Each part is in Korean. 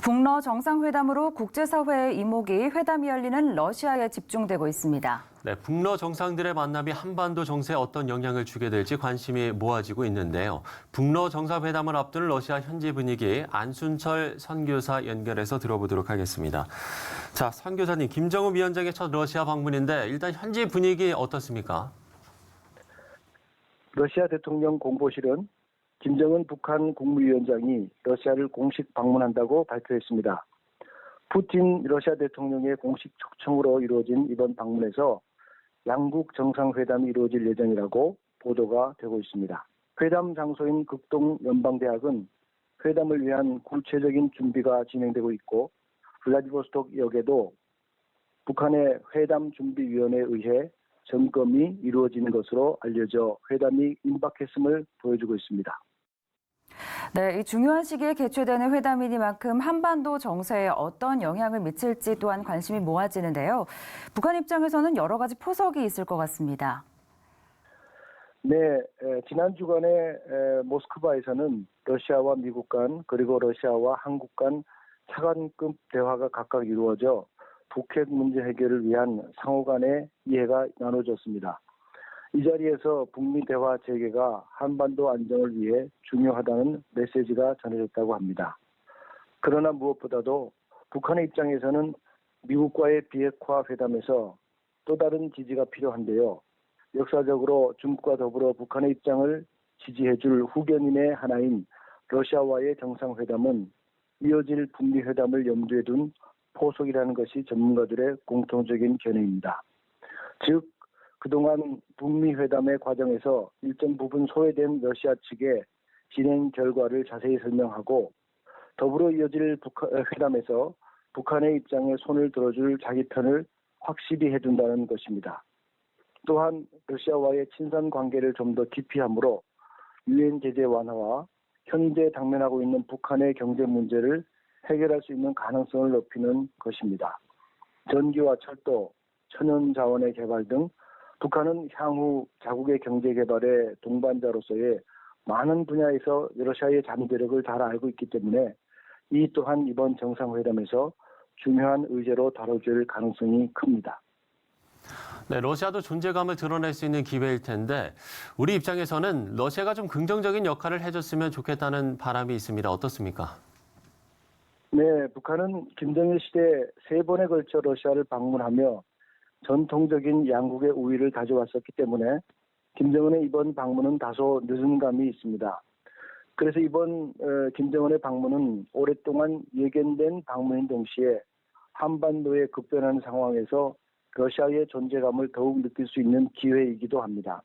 북러 정상회담으로 국제사회의 이목이 회담이 열리는 러시아에 집중되고 있습니다. 네, 북러 정상들의 만남이 한반도 정세에 어떤 영향을 주게 될지 관심이 모아지고 있는데요. 북러 정상회담을 앞두는 러시아 현지 분위기 안순철 선교사 연결해서 들어보도록 하겠습니다. 자, 선교사님, 김정은 위원장의 첫 러시아 방문인데 일단 현지 분위기 어떻습니까? 러시아 대통령 공보실은 김정은 북한 국무위원장이 러시아를 공식 방문한다고 발표했습니다. 푸틴 러시아 대통령의 공식 초청으로 이루어진 이번 방문에서 양국 정상회담이 이루어질 예정이라고 보도가 되고 있습니다. 회담 장소인 극동 연방대학은 회담을 위한 구체적인 준비가 진행되고 있고 블라디보스톡 역에도 북한의 회담 준비위원회에 의해 점검이 이루어지는 것으로 알려져 회담이 임박했음을 보여주고 있습니다. 네, 이 중요한 시기에 개최되는 회담이니만큼 한반도 정세에 어떤 영향을 미칠지 또한 관심이 모아지는데요. 북한 입장에서는 여러 가지 포석이 있을 것 같습니다. 네, 에, 지난 주간에 에, 모스크바에서는 러시아와 미국 간 그리고 러시아와 한국 간 차관급 대화가 각각 이루어져 북핵 문제 해결을 위한 상호 간의 이해가 나눠졌습니다. 이 자리에서 북미 대화 재개가 한반도 안정을 위해 중요하다는 메시지가 전해졌다고 합니다. 그러나 무엇보다도 북한의 입장에서는 미국과의 비핵화 회담에서 또 다른 지지가 필요한데요. 역사적으로 중국과 더불어 북한의 입장을 지지해줄 후견인의 하나인 러시아와의 정상회담은 이어질 북미 회담을 염두에 둔 포석이라는 것이 전문가들의 공통적인 견해입니다. 즉 그동안 북미 회담의 과정에서 일정 부분 소외된 러시아 측의 진행 결과를 자세히 설명하고 더불어 이어질 북한, 회담에서 북한의 입장에 손을 들어줄 자기 편을 확실히 해준다는 것입니다. 또한 러시아와의 친선 관계를 좀 더 깊이 함으로 유엔 제재 완화와 현재 당면하고 있는 북한의 경제 문제를 해결할 수 있는 가능성을 높이는 것입니다. 전기와 철도, 천연 자원의 개발 등 북한은 향후 자국의 경제 개발의 동반자로서의 많은 분야에서 러시아의 잠재력을 잘 알고 있기 때문에 이 또한 이번 정상회담에서 중요한 의제로 다뤄질 가능성이 큽니다. 네, 러시아도 존재감을 드러낼 수 있는 기회일 텐데 우리 입장에서는 러시아가 좀 긍정적인 역할을 해줬으면 좋겠다는 바람이 있습니다. 어떻습니까? 네, 북한은 김정일 시대 세 번에 걸쳐 러시아를 방문하며 전통적인 양국의 우위를 가져왔었기 때문에 김정은의 이번 방문은 다소 늦은 감이 있습니다. 그래서 이번 어, 김정은의 방문은 오랫동안 예견된 방문인 동시에 한반도의 급변하는 상황에서 러시아의 존재감을 더욱 느낄 수 있는 기회이기도 합니다.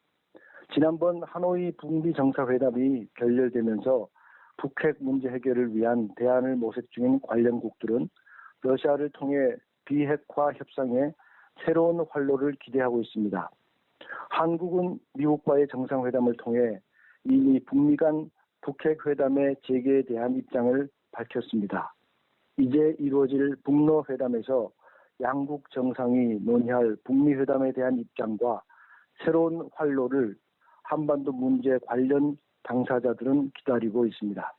지난번 하노이 북미 정상회담이 결렬되면서 북핵 문제 해결을 위한 대안을 모색 중인 관련국들은 러시아를 통해 비핵화 협상에 새로운 활로를 기대하고 있습니다. 한국은 미국과의 정상회담을 통해 이미 북미 간 북핵 회담의 재개에 대한 입장을 밝혔습니다. 이제 이루어질 북러 회담에서 양국 정상이 논의할 북미 회담에 대한 입장과 새로운 활로를 한반도 문제 관련 당사자들은 기다리고 있습니다.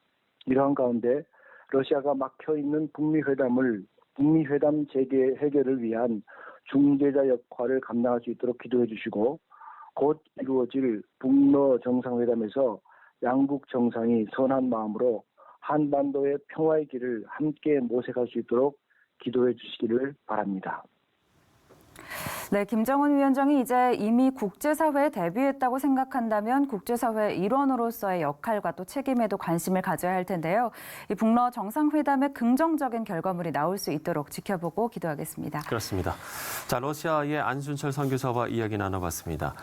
이러한 가운데 러시아가 막혀 있는 북미 회담을 북미 회담 재개 해결을 위한 중재자 역할을 감당할 수 있도록 기도해 주시고 곧 이루어질 북러 정상회담에서 양국 정상이 선한 마음으로 한반도의 평화의 길을 함께 모색할 수 있도록 기도해 주시기를 바랍니다. 네, 김정은 위원장이 이제 이미 국제사회에 데뷔했다고 생각한다면 국제사회 일원으로서의 역할과 또 책임에도 관심을 가져야 할 텐데요. 이 북러 정상회담의 긍정적인 결과물이 나올 수 있도록 지켜보고 기도하겠습니다. 그렇습니다. 자, 러시아의 안순철 선교사와 이야기 나눠봤습니다.